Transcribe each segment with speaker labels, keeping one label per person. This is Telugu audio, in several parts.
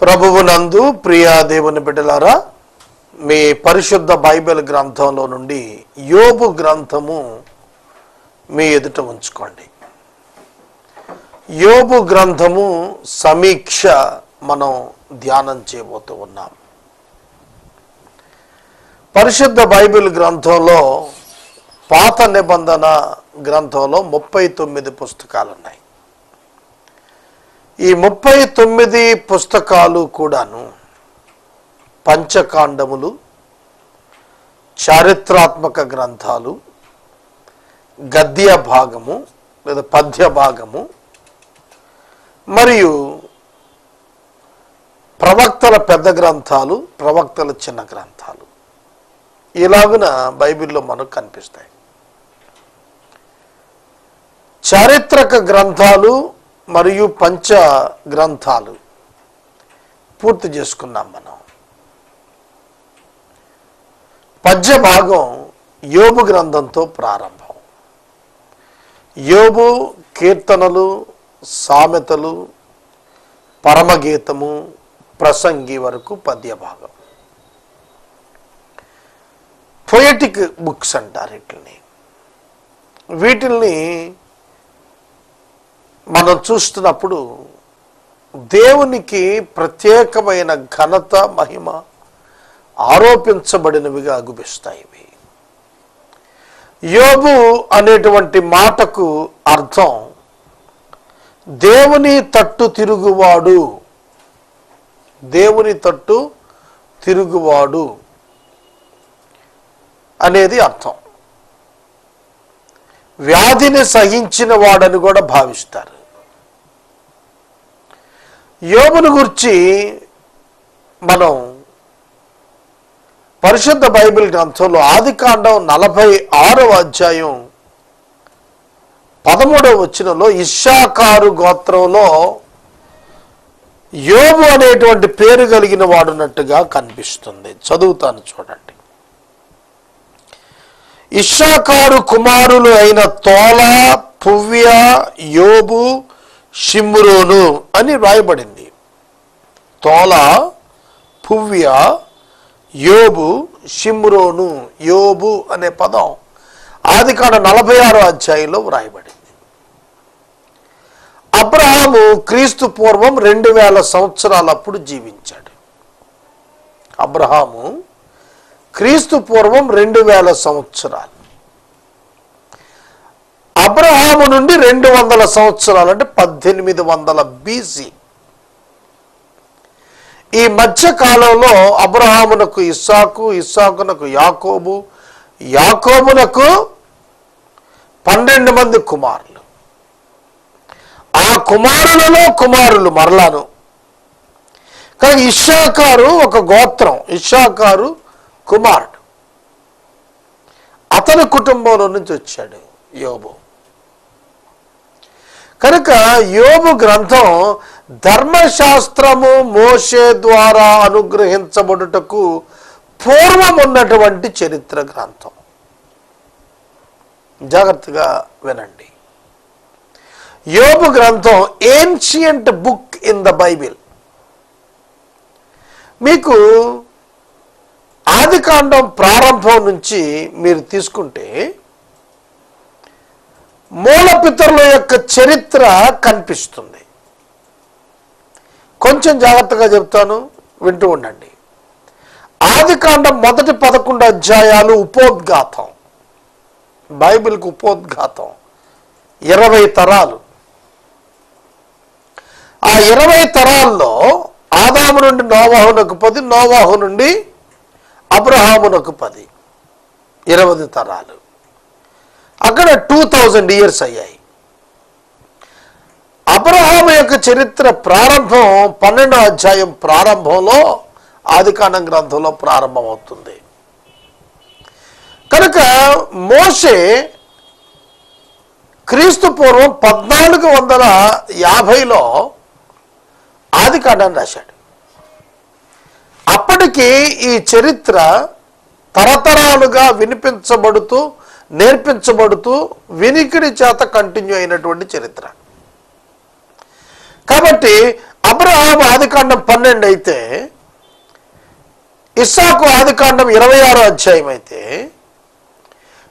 Speaker 1: ప్రభువునందు ప్రియా దేవుని బిడ్డలారా మీ పరిశుద్ధ బైబిల్ గ్రంథంలో నుండి యోబు గ్రంథము మీ ఎదుట ఉంచుకోండి. యోబు గ్రంథము సమీక్ష మనం ధ్యానం చేయబోతూ ఉన్నాం. పరిశుద్ధ బైబిల్ గ్రంథంలో పాత నిబంధన గ్రంథంలో ముప్పై తొమ్మిది పుస్తకాలు ఉన్నాయి ఈ ముప్పై తొమ్మిది పుస్తకాలు కూడాను పంచకాండములు చారిత్రాత్మక గ్రంథాలు గద్య భాగము లేదా పద్య భాగము మరియు ప్రవక్తల పెద్ద గ్రంథాలు ప్రవక్తల చిన్న గ్రంథాలు. ఇలాగున బైబిల్లో మనకు కనిపిస్తాయి. చారిత్రక గ్రంథాలు మరియు పంచ గ్రంథాలు పూర్తి చేసుకున్నాం మనం. పద్య భాగం యోబు గ్రంథంతో ప్రారంభం. యోబు కీర్తనలు సామెతలు పరమగీతము ప్రసంగి వరకు పద్య భాగం పొయటిక్ బుక్స్ అంటారు వీటిని. వీటిల్ని మనం చూస్తున్నప్పుడు దేవునికి ప్రత్యేకమైన ఘనత మహిమ ఆరోపించబడినవిగా అగుపిస్తాయి ఇవి. యోబు అనేటువంటి మాటకు అర్థం దేవుని తట్టు తిరుగువాడు దేవుని తట్టు తిరుగువాడు అనేది అర్థం. వ్యాధిని సహించిన వాడని కూడా భావిస్తారు. యోగుని గురించి మనం పరిశుద్ధ బైబిల్ గ్రంథంలో ఆది కాండం నలభై ఆరవ అధ్యాయం పదమూడవ వచ్చినలో ఇషాకారు గోత్రంలో యోగు అనేటువంటి పేరు కలిగిన వాడున్నట్టుగా కనిపిస్తుంది. చదువుతాను చూడండి. ఇషాకారు కుమారులు అయిన తోల పువ్య యోబు షిమ్రోను అని వ్రాయబడింది తోల పువ్య యోబు షిమ్రోను యోబు అనే పదం ఆది కాడ నలభై ఆరో అధ్యాయంలో వ్రాయబడింది. అబ్రహాము క్రీస్తు పూర్వం రెండు వేల సంవత్సరాలప్పుడు జీవించాడు. అబ్రహాము క్రీస్తు పూర్వం రెండు వేల సంవత్సరాలు. అబ్రహాము నుండి రెండు వందల సంవత్సరాలు అంటే పద్దెనిమిది వందల బీసీ. ఈ మధ్య కాలంలో అబ్రహామునకు ఇస్సాకు ఇస్సాకునకు యాకోబు యాకోబునకు పన్నెండు మంది కుమారులు. ఆ కుమారులలో కుమారులు మరలాను. కానీ ఇషాకారు ఒక గోత్రం. ఇషాకారు కుమారుడు. అతని కుటుంబంలో నుంచి వచ్చాడు యోబు. కనుక యోబు గ్రంథం ధర్మశాస్త్రము మోషే ద్వారా అనుగ్రహించబడుటకు పూర్వం ఉన్నటువంటి చరిత్ర గ్రంథం. జాగ్రత్తగా వినండి. యోబు గ్రంథం ancient book in the Bible మీకు ఆదికాండం ప్రారంభం నుంచి మీరు తీసుకుంటే మూలపితరుల యొక్క చరిత్ర కనిపిస్తుంది. కొంచెం జాగ్రత్తగా చెప్తాను వింటూ ఉండండి. ఆదికాండం మొదటి పదకొండు అధ్యాయాలు ఉపోద్ఘాతం. బైబిల్కి ఉపోద్ఘాతం. ఇరవై తరాలు. ఆ ఇరవై తరాల్లో ఆదాము నుండి నోవాహునకు పది నోవాహు నుండి అబ్రహామునకు పది. ఇరవై తరాలు. అక్కడ టూ థౌజండ్ ఇయర్స్ అయ్యాయి. అబ్రహాము యొక్క చరిత్ర ప్రారంభం పన్నెండో అధ్యాయం ప్రారంభంలో ఆదికాండం గ్రంథంలో ప్రారంభమవుతుంది. కనుక మోషే క్రీస్తు పూర్వం పద్నాలుగు వందల యాభైలో ఆదికాండాన్ని రాశాడు. అప్పటికి ఈ చరిత్ర తరతరాలుగా వినిపించబడుతూ నేర్పించబడుతూ వినికిడి చేత కంటిన్యూ అయినటువంటి చరిత్ర. కాబట్టి అబ్రహాం ఆదికాండం పన్నెండు అయితే ఇస్సాకు ఆదికాండం ఇరవై ఆరో అధ్యాయం అయితే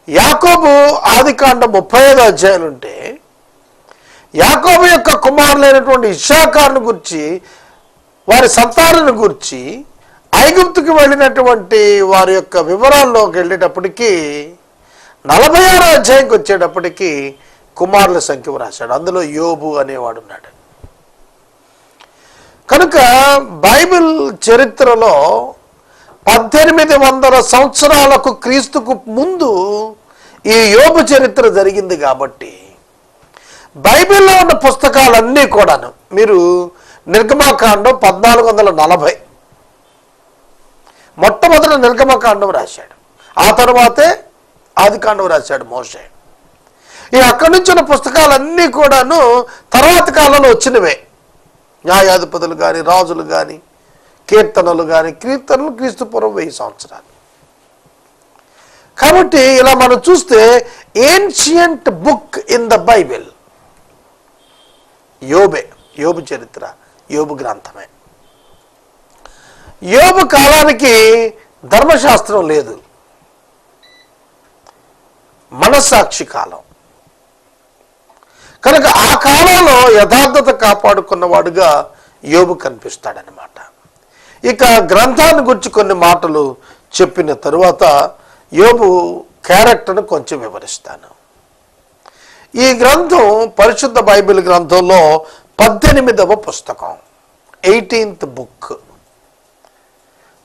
Speaker 1: యాకోబు ఆదికాండం ముప్పై ఐదో అధ్యాయులు ఉంటే యాకోబు యొక్క కుమారులైనటువంటి ఇషాకారుని గురించి వారి సంతానాన్ని గురించి ఐగుప్తుకి వెళ్ళినటువంటి వారి యొక్క వివరాల్లోకి వెళ్ళేటప్పటికీ నలభై ఆరో అధ్యాయంకి వచ్చేటప్పటికీ కుమారుల సంఖ్య రాశాడు అందులో యోబు అనేవాడు ఉన్నాడు. కనుక బైబిల్ చరిత్రలో పద్దెనిమిది వందల సంవత్సరాలకు క్రీస్తుకు ముందు ఈ యోబు చరిత్ర జరిగింది కాబట్టి బైబిల్లో ఉన్న పుస్తకాలన్నీ కూడాను మీరు నిర్గమాకాండం పద్నాలుగు వందల నలభై మొట్టమొదటి నిర్గమకాండం రాశాడు. ఆ తర్వాతే ఆదికాండం రాశాడు మోషే. ఈ అక్కడి నుంచి ఉన్న పుస్తకాలన్నీ కూడాను తర్వాత కాలంలో వచ్చినవే. న్యాయాధిపతులు కానీ రాజులు కానీ కీర్తనలు కానీ కీర్తనలు క్రీస్తుపూర్వం వెయ్యి సంవత్సరాలు. కాబట్టి ఇలా మనం చూస్తే ancient book in the Bible యోబే యోబు చరిత్ర యోబు గ్రంథమే. యోబు కాలానికి ధర్మశాస్త్రం లేదు. మనస్సాక్షి కాలం. కనుక ఆ కాలంలో యథార్థత కాపాడుకున్నవాడుగా యోబు కనిపిస్తాడనమాట ఇక గ్రంథాన్ని గురించి కొన్ని మాటలు చెప్పిన తరువాత యోబు క్యారెక్టర్ను కొంచెం వివరిస్తాను. ఈ గ్రంథం పరిశుద్ధ బైబిల్ గ్రంథంలో పద్దెనిమిదవ పుస్తకం ఎయిటీన్త్ బుక్.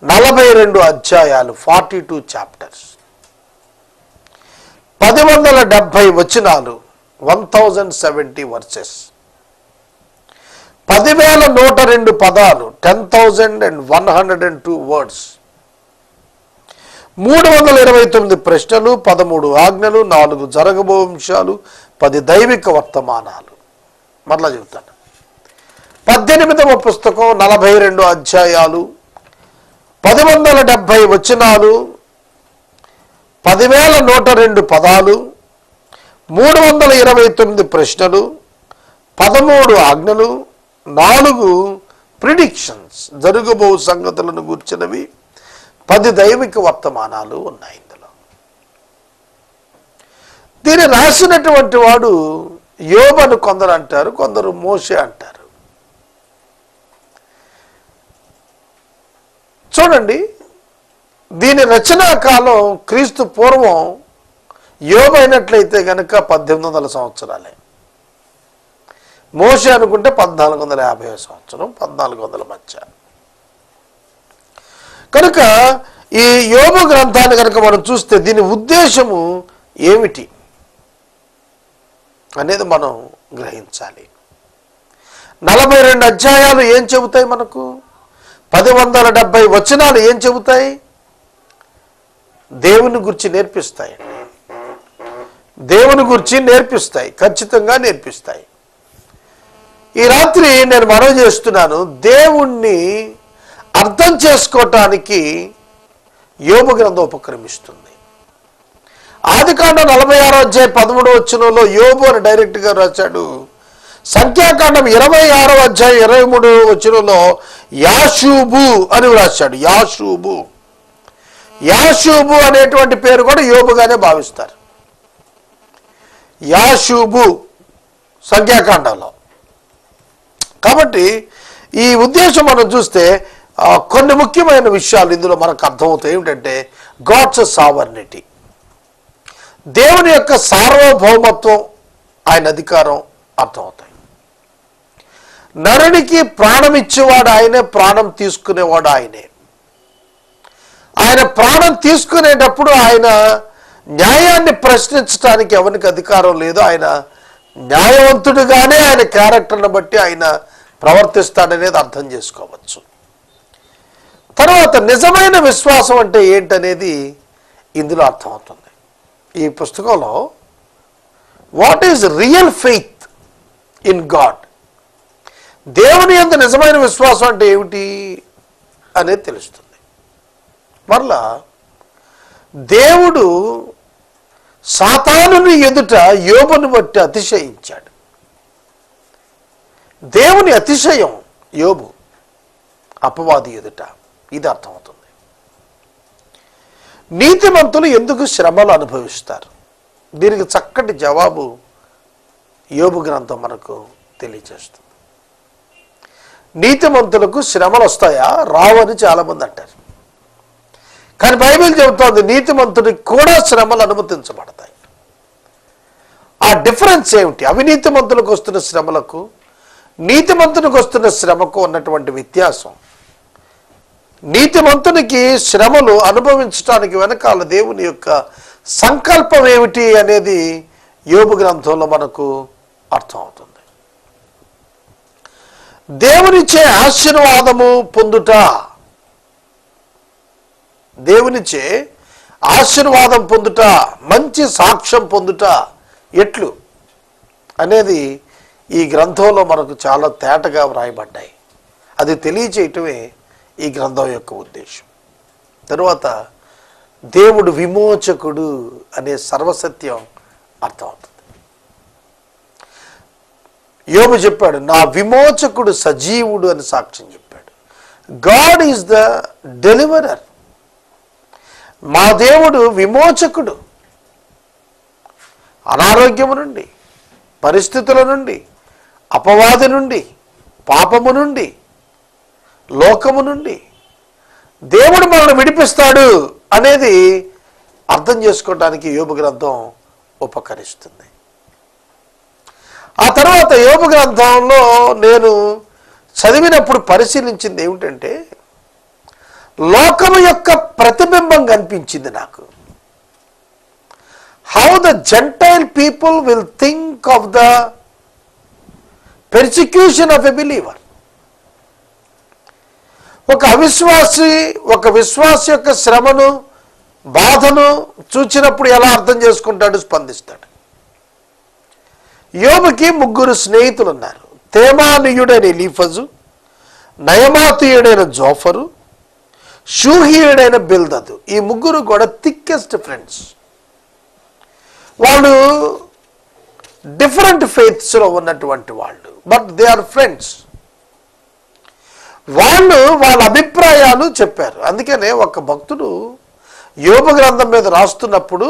Speaker 1: నలభై రెండు అధ్యాయాలు ఫార్టీ టూ చాప్టర్స్ పది వందల డెబ్భై వచనాలు వన్ థౌజండ్ సెవెంటీ వర్సెస్ పదివేల నూట రెండు పదాలు ten thousand and one hundred and two words మూడు వందల ఇరవై తొమ్మిది ప్రశ్నలు పదమూడు ఆజ్ఞలు నాలుగు జరగబో అంశాలు పది దైవిక వర్తమానాలు. మరలా చెబుతాను. పద్దెనిమిదవ పుస్తకం నలభై రెండు అధ్యాయాలు పది వందల డెబ్భై వచనాలు పదివేల నూట రెండు పదాలు మూడు వందల ఇరవై తొమ్మిది ప్రశ్నలు పదమూడు ఆజ్ఞలు నాలుగు ప్రిడిక్షన్స్. జరుగుబో సంగతులను గూర్చినవి. పది దైవిక వర్తమానాలు ఉన్నాయి ఇందులో. దీన్ని రాసినటువంటి వాడు యోబను కొందరు అంటారు కొందరు మోసే అంటారు. చూడండి దీని రచనా కాలం క్రీస్తు పూర్వం యోగైనట్లయితే గనక పద్దెనిమిది వందల సంవత్సరాలే. మోసే అనుకుంటే పద్నాలుగు వందల యాభై సంవత్సరం పద్నాలుగు వందల మధ్య. కనుక ఈ యోగ గ్రంథాన్ని కనుక మనం చూస్తే దీని ఉద్దేశము ఏమిటి అనేది మనం గ్రహించాలి. నలభై రెండు అధ్యాయాలు ఏం చెబుతాయి మనకు? పది వందల డెబ్బై వచనాలు ఏం చెబుతాయి? దేవుని గురించి నేర్పిస్తాయి. దేవుని గురించి నేర్పిస్తాయి. ఖచ్చితంగా నేర్పిస్తాయి. ఈ రాత్రి నేను మనవి చేస్తున్నాను దేవుణ్ణి అర్థం చేసుకోవటానికి యోగ గ్రంథం ఉపక్రమిస్తుంది. ఆదికాండం నలభై ఆరో అధ్యాయ పదమూడవ వచ్చినలో యోబు అని డైరెక్ట్గా రాశాడు. సంఖ్యాకాండం ఇరవై ఆరో అధ్యాయం ఇరవై మూడు వచ్చినలో యాషూబు అని రాశాడు. యాషూబు. యాషూబు అనేటువంటి పేరు కూడా యోబుగానే భావిస్తారు. యాషూబు సంఖ్యాకాండంలో. కాబట్టి ఈ ఉద్దేశం మనం చూస్తే కొన్ని ముఖ్యమైన విషయాలు ఇందులో మనకు అర్థమవుతాయి. ఏమిటంటే గాడ్స్ సావర్నిటీ. దేవుని యొక్క సార్వభౌమత్వం ఆయన అధికారం అర్థమవుతాయి. నరునికి ప్రాణం ఇచ్చేవాడు ఆయనే ప్రాణం తీసుకునేవాడు ఆయనే. ఆయన ప్రాణం తీసుకునేటప్పుడు ఆయన న్యాయాన్ని ప్రశ్నించడానికి ఎవరికి అధికారం లేదు. ఆయన న్యాయవంతుడిగానే ఆయన క్యారెక్టర్ని బట్టి ఆయన ప్రవర్తిస్తాడనేది అర్థం చేసుకోవచ్చు. తర్వాత నిజమైన విశ్వాసం అంటే ఏంటనేది ఇందులో అర్థమవుతుంది. ఈ పుస్తకంలో what is real faith in God? దేవుని ఎంత నిజమైన విశ్వాసం అంటే ఏమిటి అనేది తెలుస్తుంది. మరలా దేవుడు సాతానుని ఎదుట యోబును బట్టి అతిశయించాడు. దేవుని అతిశయం యోబు అపవాది ఎదుట. ఇది అర్థమవుతుంది. నీతిమంతులు ఎందుకు శ్రమలు అనుభవిస్తారు? దీనికి చక్కటి జవాబు యోబు గ్రంథం మనకు తెలియజేస్తుంది. నీతిమంతులకు శ్రమలు వస్తాయా రావని చాలామంది అంటారు. కానీ బైబిల్ చెబుతోంది నీతిమంతుడికి కూడా శ్రమలు అనుమతించబడతాయి. ఆ డిఫరెన్స్ ఏమిటి? అవినీతిమంతులకు వస్తున్న శ్రమలకు నీతిమంతునికి వస్తున్న శ్రమకు ఉన్నటువంటి వ్యత్యాసం. నీతిమంతునికి శ్రమలు అనుభవించడానికి వెనకాల దేవుని యొక్క సంకల్పం ఏమిటి అనేది యోగు గ్రంథంలో మనకు అర్థమవుతుంది. దేవునిచే ఆశీర్వాదము పొందుట. దేవునిచే ఆశీర్వాదం పొందుట మంచి సాక్ష్యం పొందుట ఎట్లు అనేది ఈ గ్రంథంలో మనకు చాలా తేటగా వ్రాయబడ్డాయి. అది తెలియచేయటమే ఈ గ్రంథం యొక్క ఉద్దేశం. తరువాత దేవుడు విమోచకుడు అనే సర్వసత్యం అర్థమవుతుంది. యోబు చెప్పాడు నా విమోచకుడు సజీవుడు అని సాక్ష్యం చెప్పాడు. God is the deliverer. మా దేవుడు విమోచకుడు. అనారోగ్యము నుండి పరిస్థితుల నుండి అపవాది నుండి పాపము నుండి లోకము నుండి దేవుడు మనల్ని విడిపిస్తాడు అనేది అర్థం చేసుకోవడానికి యోగ గ్రంథం ఉపకరిస్తుంది. ఆ తర్వాత యోగ గ్రంథంలో నేను చదివినప్పుడు పరిశీలించింది ఏమిటంటే లోకము యొక్క ప్రతిబింబం కనిపించింది నాకు. How the gentile people will think of the persecution of a believer ఒక అవిశ్వాసి ఒక విశ్వాస యొక్క శ్రమను బాధను చూచినప్పుడు ఎలా అర్థం చేసుకుంటాడు స్పందిస్తాడు. యోబుకి ముగ్గురు స్నేహితులు ఉన్నారు తేమానీయుడైన ఎలీఫజు నయమాతీయుడైన జోఫరు షూహీయుడైన బిల్దదు. ఈ ముగ్గురు కూడా థిక్కెస్ట్ ఫ్రెండ్స్ వాళ్ళు డిఫరెంట్ ఫెయిత్స్లో ఉన్నటువంటి వాళ్ళు. బట్ దే ఆర్ ఫ్రెండ్స్ వాళ్ళు వాళ్ళ అభిప్రాయాలు చెప్పారు. అందుకనే ఒక భక్తుడు యోగ గ్రంథం మీద రాస్తున్నప్పుడు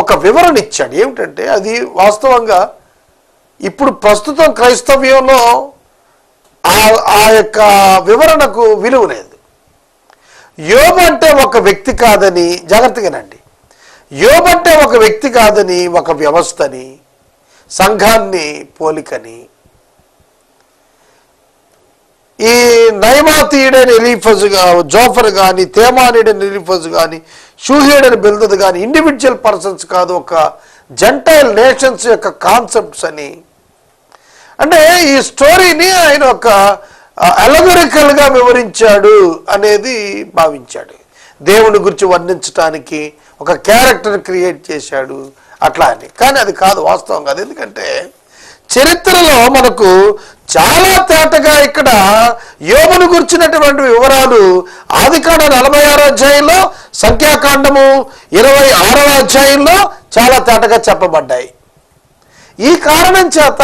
Speaker 1: ఒక వివరణ ఇచ్చాడు. ఏమిటంటే అది వాస్తవంగా ఇప్పుడు ప్రస్తుతం క్రైస్తవ్యంలో ఆ ఆ యొక్క వివరణకు విలువ లేదు. యోబు అంటే ఒక వ్యక్తి కాదని జాగ్రత్తగానండి. యోబు అంటే ఒక వ్యక్తి కాదని ఒక వ్యవస్థని సంఘాన్ని పోలికని ఈ నయమాతీయుడైన ఎలీఫజ్ జోఫర్ కానీ తేమానీయుడైన ఎలీఫజ్ కానీ షూహీయుడైన బిల్దద్ కానీ ఇండివిజువల్ పర్సన్స్ కాదు ఒక జంటైల్ నేషన్స్ యొక్క కాన్సెప్ట్స్ అని. అంటే ఈ స్టోరీని ఆయన ఒక అలగరికల్గా వివరించాడు అనేది భావించాడు. దేవుని గురించి వర్ణించడానికి ఒక క్యారెక్టర్ క్రియేట్ చేశాడు అట్లా అని. కానీ అది కాదు వాస్తవం కాదు ఎందుకంటే చరిత్రలో మనకు చాలా తేటగా ఇక్కడ యోగును గుర్చినటువంటి వివరాలు ఆదికాండ నలభై ఆరో అధ్యాయంలో సంఖ్యాకాండము ఇరవై ఆరవ అధ్యాయంలో చాలా తేటగా చెప్పబడ్డాయి. ఈ కారణం చేత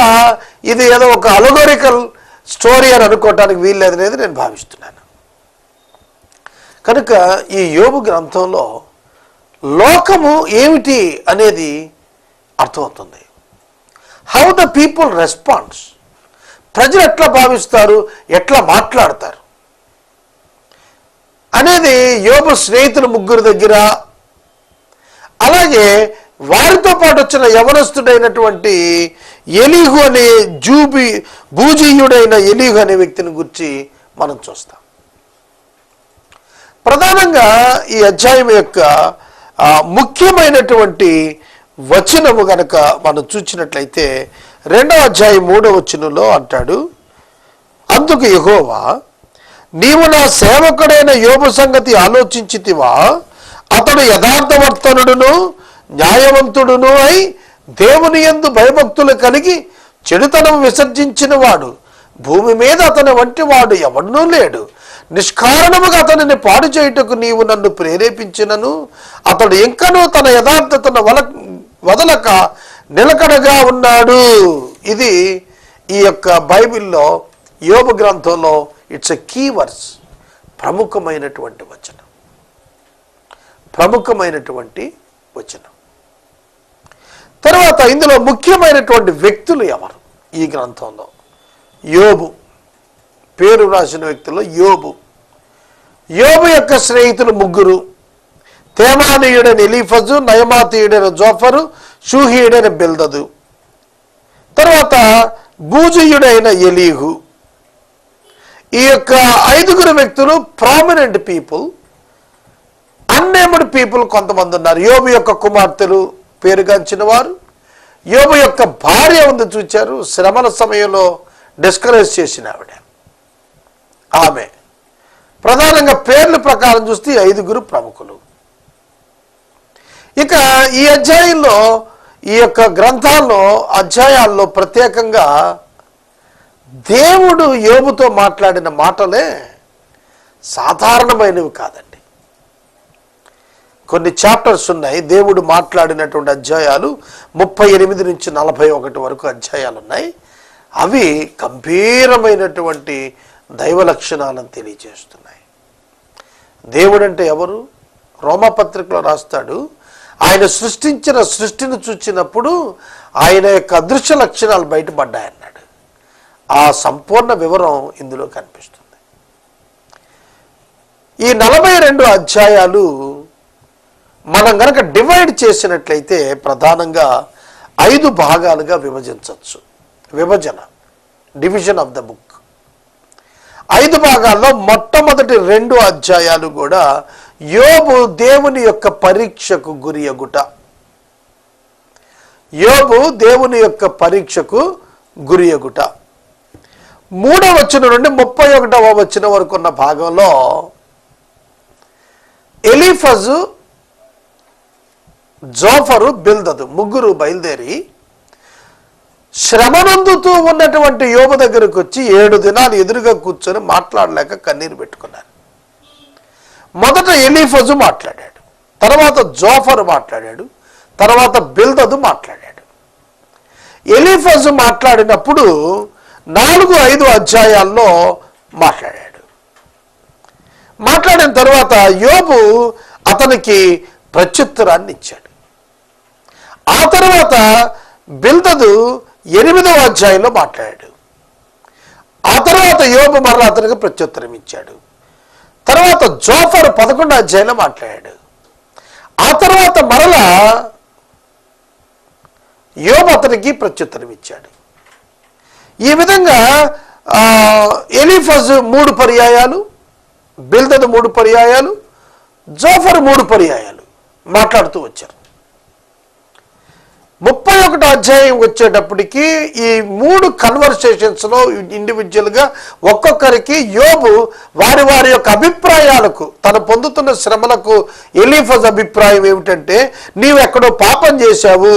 Speaker 1: ఇది ఏదో ఒక అలగోరికల్ స్టోరీ అని అనుకోవటానికి వీల్లేదనేది నేను భావిస్తున్నాను. కనుక ఈ యోగు గ్రంథంలో లోకము ఏమిటి అనేది అర్థమవుతుంది. హౌ ద పీపుల్ రెస్పాన్స్ ప్రజలు ఎట్లా భావిస్తారు? ఎట్లా మాట్లాడతారు? అనేది యోబు స్నేహితుల ముగ్గురు దగ్గర అలాగే వారితో పాటు వచ్చిన యవనస్తుడైనటువంటి ఎలీహు అనే జూబి భూజీయుడైన ఎలీహు అనే వ్యక్తిని గురించి మనం చూస్తాం. ప్రధానంగా ఈ అధ్యాయం యొక్క ముఖ్యమైనటువంటి వచనము గనక మనం చూచినట్లయితే రెండవ అధ్యాయం మూడవ వచనంలో అంటాడు అందుకు యహోవా నీవు నా సేవకుడైన యోగ సంగతి ఆలోచించితివా? అతడు యథార్థవర్తనుడును న్యాయవంతుడును అయి దేవుని యందు భయభక్తులు కలిగి చెడుతనం విసర్జించిన వాడు భూమి మీద అతని వంటి వాడు ఎవడనూ లేడు. నిష్కారణముగా అతనిని పాడు చేయుటకు నీవు నన్ను ప్రేరేపించినను. అతడు ఇంకనూ తన యథార్థతను వల వదలక నిలకడగా ఉన్నాడు. ఇది ఈ యొక్క బైబిల్లో యోగ గ్రంథంలో ఇట్స్ ఎ కీ వర్స్ ప్రముఖమైనటువంటి వచనం. ప్రముఖమైనటువంటి వచనం. తర్వాత ఇందులో ముఖ్యమైనటువంటి వ్యక్తులు ఎవరు? ఈ గ్రంథంలో. యోబు. పేరు రాసిన వ్యక్తుల్లో యోబు. యోబు యొక్క స్నేహితులు ముగ్గురు. తేమానీయుడైన ఎలీఫజు నయమాతీయుడైన జోఫరు షూహీయుడైన బిల్దదు. తర్వాత బూజయుడైన ఎలీహు. ఈ యొక్క ఐదుగురు వ్యక్తులు ప్రామినెంట్ పీపుల్ అన్నేముడ్ పీపుల్ కొంతమంది ఉన్నారు. యోబు యొక్క కుమార్తెలు పేరుగాంచిన వారు యోబు యొక్క భార్య ఉంది చూచారు. శ్రమల సమయంలో డిస్కరేజ్ చేసిన ఆవిడ. ఆమె. ప్రధానంగా పేర్ల ప్రకారం చూస్తే ఐదుగురు ప్రముఖులు. ఇక ఈ అధ్యాయంలో ఈ యొక్క గ్రంథాల్లో అధ్యాయాల్లో ప్రత్యేకంగా దేవుడు యోబుతో మాట్లాడిన మాటలే సాధారణమైనవి కాదండి. కొన్ని చాప్టర్స్ ఉన్నాయి దేవుడు మాట్లాడినటువంటి అధ్యాయాలు ముప్పై ఎనిమిది నుంచి నలభై ఒకటి వరకు అధ్యాయాలు ఉన్నాయి. అవి గంభీరమైనటువంటి దైవ లక్షణాలను తెలియజేస్తున్నాయి. దేవుడంటే ఎవరు? రోమపత్రికలో రాస్తాడు ఆయన సృష్టించిన సృష్టిని చూచినప్పుడు ఆయన యొక్క అదృశ్య లక్షణాలు బయటపడ్డాయన్నాడు. ఆ సంపూర్ణ వివరం ఇందులో కనిపిస్తుంది. ఈ నలభై రెండు అధ్యాయాలు మనం గనక డివైడ్ చేసినట్లయితే ప్రధానంగా ఐదు భాగాలుగా విభజించవచ్చు. విభజన డివిజన్ ఆఫ్ ద బుక్. ఐదు భాగాల్లో మొట్టమొదటి రెండు అధ్యాయాలు కూడా యోబు దేవుని యొక్క పరీక్షకు గురియగుట యోబు దేవుని యొక్క పరీక్షకు గురియగుట మూడవ వచ్చిన నుండి ముప్పై ఒకటవ వచ్చిన వరకు ఉన్న భాగంలో ఎలిఫజు జోఫరు బిల్దదు ముగ్గురు బయలుదేరి శ్రమనందుతూ ఉన్నటువంటి యోబు దగ్గరకు వచ్చి ఏడు దినాలు ఎదురుగా కూర్చొని మాట్లాడలేక కన్నీరు పెట్టుకున్నారు. మొదట ఎలీఫజు మాట్లాడాడు. తర్వాత జోఫర్ మాట్లాడాడు. తర్వాత బిల్దదు మాట్లాడాడు. ఎలీఫజు మాట్లాడినప్పుడు నాలుగు ఐదు అధ్యాయాల్లో మాట్లాడాడు. మాట్లాడిన తర్వాత యోబు అతనికి ప్రత్యుత్తరాన్ని ఇచ్చాడు. ఆ తర్వాత బిల్దదు ఎనిమిదవ అధ్యాయంలో మాట్లాడాడు. ఆ తర్వాత యోబు మరలా అతనికి ప్రత్యుత్తరం ఇచ్చాడు. తర్వాత జోఫర్ పదకొండు అధ్యాయంలో మాట్లాడాడు. ఆ తర్వాత మరలా యోబు అతనికి ప్రత్యుత్తరం ఇచ్చాడు. ఈ విధంగా ఎలిఫజ్ మూడు పర్యాయాలు బిల్దద్ మూడు పర్యాయాలు జోఫర్ మూడు పర్యాయాలు మాట్లాడుతూ వచ్చారు. ముప్పై ఒకటో అధ్యాయం వచ్చేటప్పటికి ఈ మూడు కన్వర్సేషన్స్లో ఇండివిజువల్గా ఒక్కొక్కరికి యోబు వారి వారి యొక్క అభిప్రాయాలకు తను పొందుతున్న శ్రమలకు ఎలీఫజ్ అభిప్రాయం ఏమిటంటే నీవు ఎక్కడో పాపం చేశావు.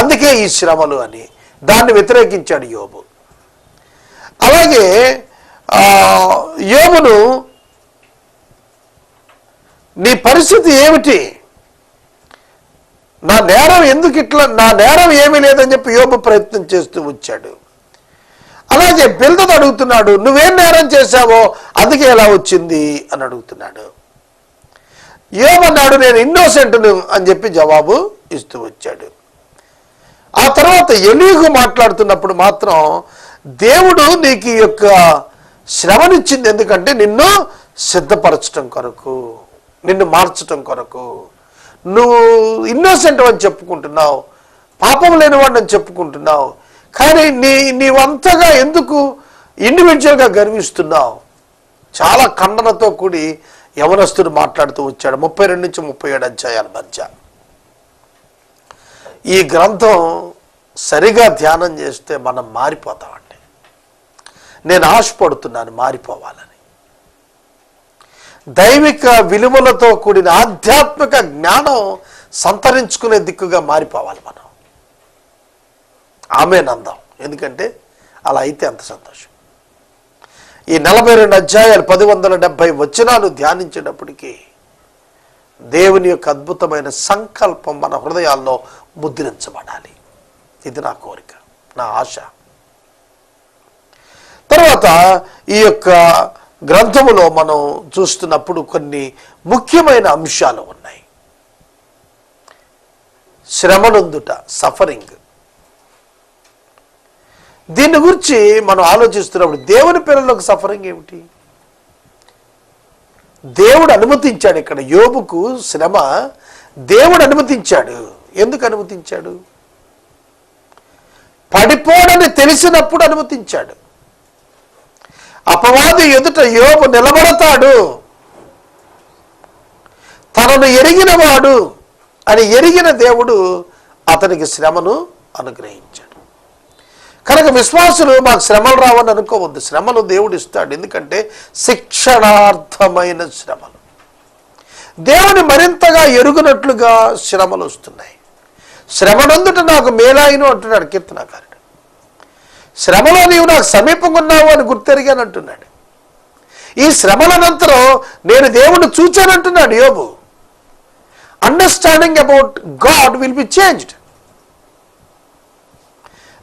Speaker 1: అందుకే ఈ శ్రమలు అని దాన్ని వ్యతిరేకించాడు యోబు. అలాగే యోబును నీ పరిస్థితి ఏమిటి? నా నేరం ఎందుకు ఇట్లా నా నేరం ఏమీ లేదని చెప్పి యోబు ప్రయత్నం చేస్తూ వచ్చాడు. అలాగే బిల్దదు అడుగుతున్నాడు నువ్వేం నేరం చేశావో అందుకే ఎలా వచ్చింది అని అడుగుతున్నాడు. ఏమన్నాడు నేను ఇన్నోసెంట్ను అని చెప్పి జవాబు ఇస్తూ వచ్చాడు. ఆ తర్వాత ఎలీహు మాట్లాడుతున్నప్పుడు మాత్రం దేవుడు నీకు ఈ యొక్క శ్రమనిచ్చింది ఎందుకంటే నిన్ను సిద్ధపరచటం కొరకు నిన్ను మార్చటం కొరకు నువ్వు ఇన్నోసెంట్ అని చెప్పుకుంటున్నావు. పాపం లేనివాడిని అని చెప్పుకుంటున్నావు. కానీ నీ నీవంతగా ఎందుకు ఇండివిజువల్గా గర్విస్తున్నావు? చాలా ఖండనతో కూడి యవనస్తుడు మాట్లాడుతూ వచ్చాడు. ముప్పై రెండు నుంచి ముప్పై ఏడు అధ్యాయాల మధ్య. ఈ గ్రంథం సరిగా ధ్యానం చేస్తే మనం మారిపోతామండి. నేను ఆశపడుతున్నాను మారిపోవాలని. దైవిక విలువలతో కూడిన ఆధ్యాత్మిక జ్ఞానం సంతరించుకునే దిక్కుగా మారిపోవాలి మనం. ఆమె నందం ఎందుకంటే అలా అయితే అంత సంతోషం. ఈ నలభై రెండు అధ్యాయాలు పది వందల డెబ్భై వచనాలు ధ్యానించేటప్పటికీ దేవుని యొక్క అద్భుతమైన సంకల్పం మన హృదయాల్లో ముద్రించబడాలి. ఇది నా కోరిక నా ఆశ. తర్వాత ఈ యొక్క గ్రంథములో మనం చూస్తున్నప్పుడు కొన్ని ముఖ్యమైన అంశాలు ఉన్నాయి. శ్రమనందుట సఫరింగ్ దీని గురించి మనం ఆలోచిస్తున్నప్పుడు దేవుని పిల్లలకు సఫరింగ్ ఏమిటి? దేవుడు అనుమతించాడు ఇక్కడ యోబుకు శ్రమ దేవుడు అనుమతించాడు. ఎందుకు అనుమతించాడు? పడిపోడని తెలిసినప్పుడు అనుమతించాడు. అపవాది ఎదుట యోబు నిలబడతాడు. తనను ఎరిగినవాడు అని ఎరిగిన దేవుడు అతనికి శ్రమను అనుగ్రహించాడు. కనుక విశ్వాసులు మాకు శ్రమలు రావని అనుకోవద్దు. శ్రమలు దేవుడు ఇస్తాడు. ఎందుకంటే శిక్షణార్థమైన శ్రమలు. దేవుని మరింతగా ఎరుగునట్లుగా శ్రమలు వస్తున్నాయి. శ్రమనందుట నాకు మేలాయిను అంటున్నాడు కీర్తనాకారుడు. శ్రమలో నీవు నాకు సమీపంగా ఉన్నావు అని గుర్తెరిగాను అంటున్నాడు. ఈ శ్రమలనంతరం నేను దేవుణ్ణి చూచానంటున్నాడు యోబు. Understanding about God will be changed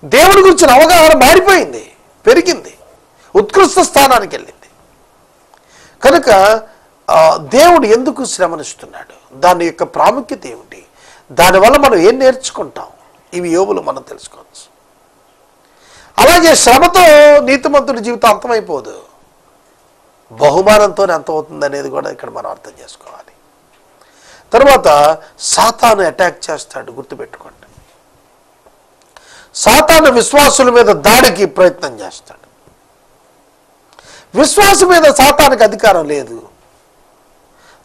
Speaker 1: దేవుడి గురించిన అవగాహన మారిపోయింది పెరిగింది ఉత్కృష్ట స్థానానికి వెళ్ళింది. కనుక దేవుడు ఎందుకు శ్రమనిస్తున్నాడు? దాని యొక్క ప్రాముఖ్యత ఏమిటి? దానివల్ల మనం ఏం నేర్చుకుంటాం? ఇవి యోగులు మనం తెలుసుకోవచ్చు. అలాగే శ్రమతో నీతిమంతుడి జీవితం అంతమైపోదు. బహుమానంతోనే అంతమవుతుంది అనేది కూడా ఇక్కడ మనం అర్థం చేసుకోవాలి. తర్వాత సాతాను అటాక్ చేస్తాడు గుర్తుపెట్టుకోండి. సాతాను విశ్వాసుల మీద దాడికి ప్రయత్నం చేస్తాడు. విశ్వాసం మీద సాతానికి అధికారం లేదు.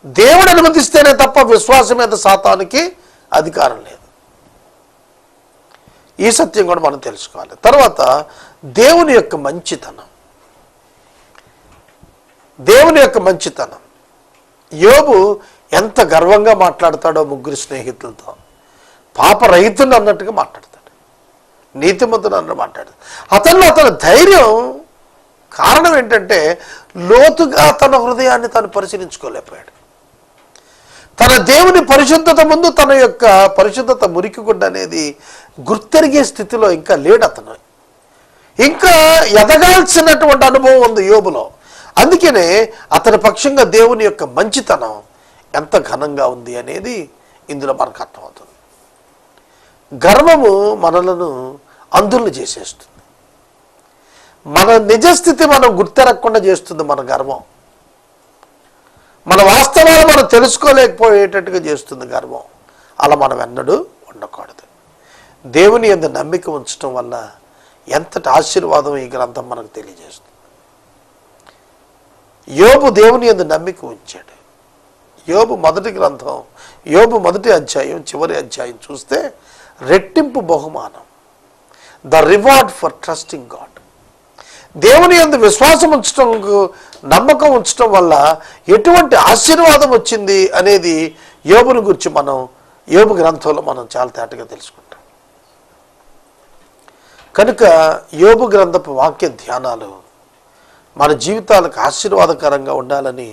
Speaker 1: దేవుడు అనుమతిస్తేనే తప్ప విశ్వాసం మీద సాతానికి అధికారం లేదు. ఈ సత్యం కూడా మనం తెలుసుకోవాలి. తర్వాత దేవుని యొక్క మంచితనం. దేవుని యొక్క మంచితనం. యోబు ఎంత గర్వంగా మాట్లాడతాడో ముగ్గురు స్నేహితులతో. పాప అన్నట్టుగా మాట్లాడతాడు. నీతిమంతుడు అన్నట్టు మాట్లాడతాడు. అతను అతని ధైర్యం కారణం ఏంటంటే లోతుగా తన హృదయాన్ని తను పరిశీలించుకోలేకపోయాడు. తన దేవుని పరిశుద్ధత ముందు తన యొక్క పరిశుద్ధత మురికి గుడ్డ అనేది గుర్తెరిగే స్థితిలో ఇంకా లేడు అతను. ఇంకా ఎదగాల్సినటువంటి అనుభవం ఉంది యోబులో. అందుకనే అతని పక్షంగా దేవుని యొక్క మంచితనం ఎంత ఘనంగా ఉంది అనేది ఇందులో మనకు అర్థమవుతుంది. గర్వము మనలను అందులను చేసేస్తుంది. మన నిజస్థితి మనం గుర్తెరగకుండా చేస్తుంది మన గర్వం. మన వాస్తవాలు మనం తెలుసుకోలేకపోయేటట్టుగా చేస్తుంది గర్వం. అలా మనం ఎన్నడూ ఉండకూడదు. దేవుని ఎందు నమ్మిక ఉంచడం వల్ల ఎంతటి ఆశీర్వాదం ఈ గ్రంథం మనకు తెలియజేస్తుంది. యోబు దేవుని ఎందు నమ్మిక ఉంచాడు. యోబు మొదటి గ్రంథం యోబు మొదటి అధ్యాయం చివరి అధ్యాయం చూస్తే రెట్టింపు బహుమానం. The reward for trusting God. దేవుని ఎందు విశ్వాసం ఉంచడం నమ్మకం ఉంచడం వల్ల ఎటువంటి ఆశీర్వాదం వచ్చింది అనేది యోబుని గురించి మనం యోబు గ్రంథంలో మనం చాలా తేటగా తెలుసుకుంటాం. కనుక యోబు గ్రంథపు వాక్య ధ్యానాలు మన జీవితాలకు ఆశీర్వాదకరంగా ఉండాలని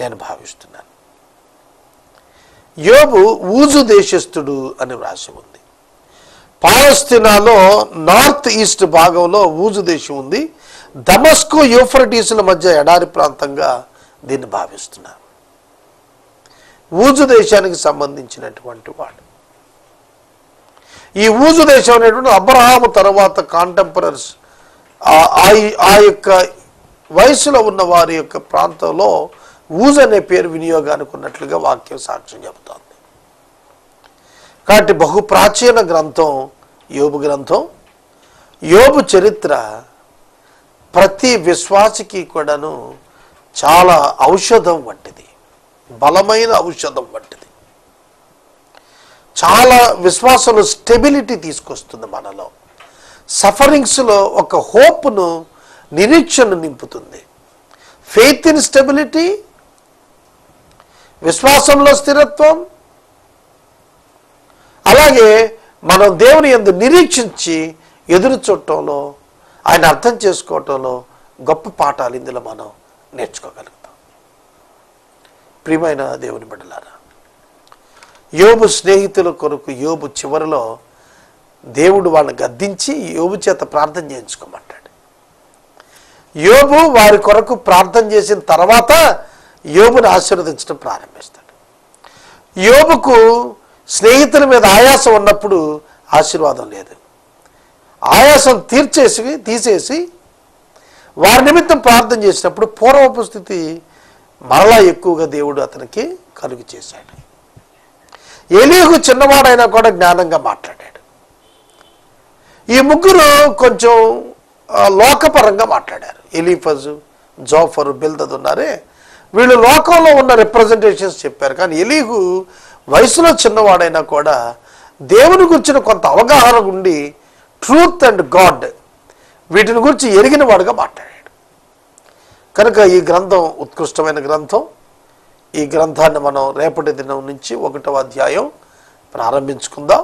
Speaker 1: నేను భావిస్తున్నాను. యోబు ఊజు దేశస్థుడు అని వ్రాసి ఉంది. పాలస్తీనాలో నార్త్ ఈస్ట్ భాగంలో ఊజు దేశం ఉంది. దమస్కో యూఫ్రటీసుల మధ్య ఎడారి ప్రాంతంగా దీన్ని భావిస్తున్నారు. ఊజు దేశానికి సంబంధించినటువంటి వాడు. ఈ ఊజు దేశం అనేటువంటి అబ్రహాము తర్వాత కాంటెంపరీస్ ఆ యొక్క వయసులో ఉన్న వారి యొక్క ప్రాంతంలో ఊజ్ అనే పేరు వినియోగానికి ఉన్నట్లుగా వాక్యం సాక్ష్యం చెబుతోంది. కాబట్టి బహు ప్రాచీన గ్రంథం యోబు గ్రంథం. యోబు చరిత్ర ప్రతి విశ్వాసికి కూడాను చాలా ఔషధం వంటిది. బలమైన ఔషధం వంటిది. చాలా విశ్వాసంలో స్టెబిలిటీ తీసుకొస్తుంది మనలో. సఫరింగ్స్లో ఒక హోప్ను నిరీక్షను నింపుతుంది. ఫెయిత్ ఇన్ స్టెబిలిటీ విశ్వాసంలో స్థిరత్వం అలాగే మనం దేవుని ఎందు నిరీక్షించి ఎదురు చూడటంలో ఆయన అర్థం చేసుకోవటంలో గొప్ప పాఠాలు ఇందులో మనం నేర్చుకోగలుగుతాం. ప్రియమైన దేవుని బిడ్డలారా యోబు స్నేహితుల కొరకు యోబు చివరిలో దేవుడు వాళ్ళని గద్దించి యోబు చేత ప్రార్థన చేయించుకోమంటాడు. యోబు వారి కొరకు ప్రార్థన చేసిన తర్వాత యోబును ఆశీర్వదించడం ప్రారంభిస్తాడు. యోబుకు స్నేహితుల మీద ఆయాసం ఉన్నప్పుడు ఆశీర్వాదం లేదు. ఆయాసం తీర్చేసి తీసేసి వారి నిమిత్తం ప్రార్థన చేసినప్పుడు పూర్వపు స్థితి మరలా ఎక్కువగా దేవుడు అతనికి కలుగు చేశాడు. ఎలీహు చిన్నవాడైనా కూడా జ్ఞానంగా మాట్లాడాడు. ఈ ముగ్గురు కొంచెం లోకపరంగా మాట్లాడారు. ఎలీఫజు జోఫరు బిల్దద్ ఉన్నారే. వీళ్ళు లోకంలో ఉన్న రిప్రజెంటేషన్స్ చెప్పారు. కానీ ఎలీహు వయసులో చిన్నవాడైనా కూడా దేవుని గురించిన కొంత అవగాహన ఉండి ట్రూత్ అండ్ గాడ్ వీటిని గురించి ఎరిగిన వాడుగా మాట్లాడాడు. కనుక ఈ గ్రంథం ఉత్కృష్టమైన గ్రంథం. ఈ గ్రంథాన్ని మనం రేపటి దినం నుంచి ఒకటవ అధ్యాయం ప్రారంభించుకుందాం.